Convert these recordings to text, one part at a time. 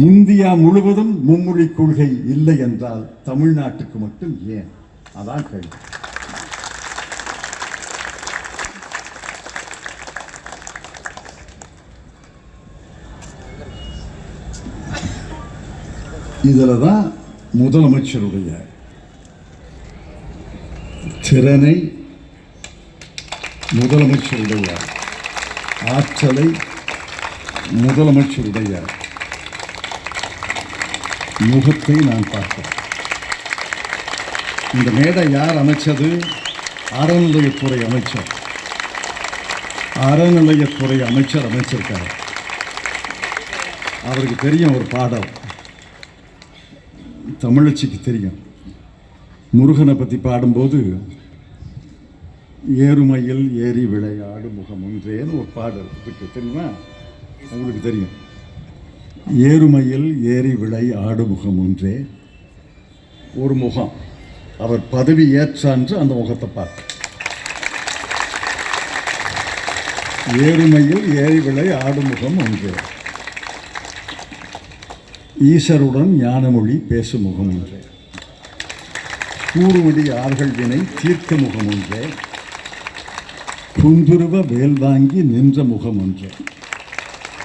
India முழுவதும் மும்மொழி கொள்கை இல்லை என்றால் தமிழ்நாட்டுக்கு மட்டும் ஏன்? அதான் கேள்வி. இதில் தான் முதலமைச்சருடைய திறனை முதலமைச்சருடைய ஆற்றலை முதலமைச்சருடைய முகத்தை நான் பார்க்கிறேன் இந்த மேடை யார் அமைச்சது? அறநிலையத்துறை அமைச்சர். அறநிலையத்துறை அமைச்சர் அமைச்சிருக்காரு. அவருக்கு தெரியும் ஒரு பாடல். தமிழச்சிக்கு தெரியும். முருகனை பற்றி பாடும்போது ஏறுமையில் ஏறி விளையாடு முகம் ஒன்றேன்னு ஒரு பாடல் இருக்கு. தெரியுமா? உங்களுக்கு தெரியும். ஏறுமையில் ஏறி விளை ஆடு முகம் ஒன்றே. ஒரு முகம். அவர் பதவி ஏற்றான்று அந்த முகத்தை பார்த்து ஏறுமையில் ஏறி விளை ஆடு முகம் ஒன்றே. ஈசருடன் ஞானமொழி பேசும் முகம் ஒன்றே. கூறுவடி ஆர்கள் வினை தீர்க்க முகம் ஒன்றே. குந்துருவ வேல் வாங்கி நின்ற முகம் ஒன்றே.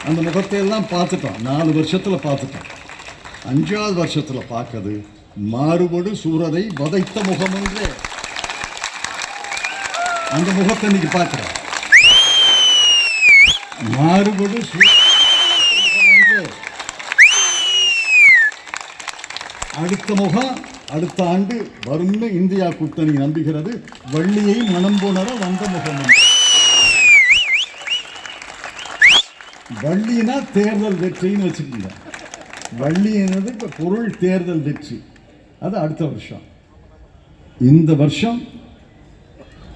அந்த முகத்தை எல்லாம் பார்த்துட்டோம். நாலு வருஷத்தில் பார்த்துட்டோம். அஞ்சாவது வருஷத்தில் பார்க்கது மாறுபடு சூரரை வதைத்த முகம் என்று. அந்த முகத்தை இன்னைக்கு பார்க்குறோம். மாறுபடு அடுத்த முகம் அடுத்த ஆண்டு வரும்னு இந்தியா கூட்டணி நம்புகிறது. வள்ளியை மனம் புணர வந்த முகம் என்று. வள்ளினா தேர்தல் வெற்றின்னு வச்சுக்கோங்க. வள்ளி என்னது? இப்போ பொருள் தேர்தல் வெற்றி. அது அடுத்த வருஷம். இந்த வருஷம்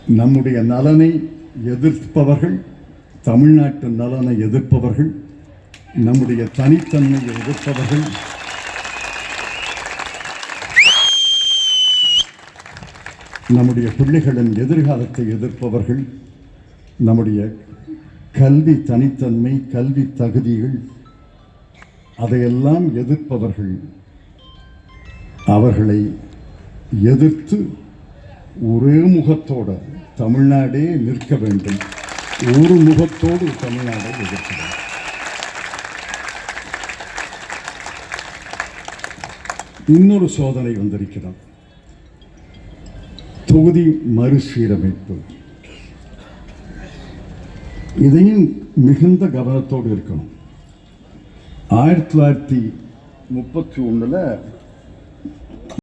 நம்முடைய நலனை எதிர்ப்பவர்கள் தமிழ்நாட்டு நலனை எதிர்ப்பவர்கள் நம்முடைய தனித்தன்மையை எதிர்ப்பவர்கள். நம்முடைய பிள்ளைகளின் எதிர்காலத்தை எதிர்ப்பவர்கள் நம்முடைய கல்வி தனித்தன்மை கல்வி தகுதிகள் அதையெல்லாம் எதிர்ப்பவர்கள். அவர்களை எதிர்த்து ஒரே முகத்தோட தமிழ்நாடே நிற்க வேண்டும். ஒரு முகத்தோடு தமிழ்நாடை எதிர்க்க வேண்டும். இன்னொரு சோதனை வந்திருக்கிறது. தொகுதி மறுசீரமைப்பு. இதையும் மிகுந்த கவனத்தோடு இருக்கணும். ஆயிரத்தி தொள்ளாயிரத்தி முப்பத்தி ஒன்றில்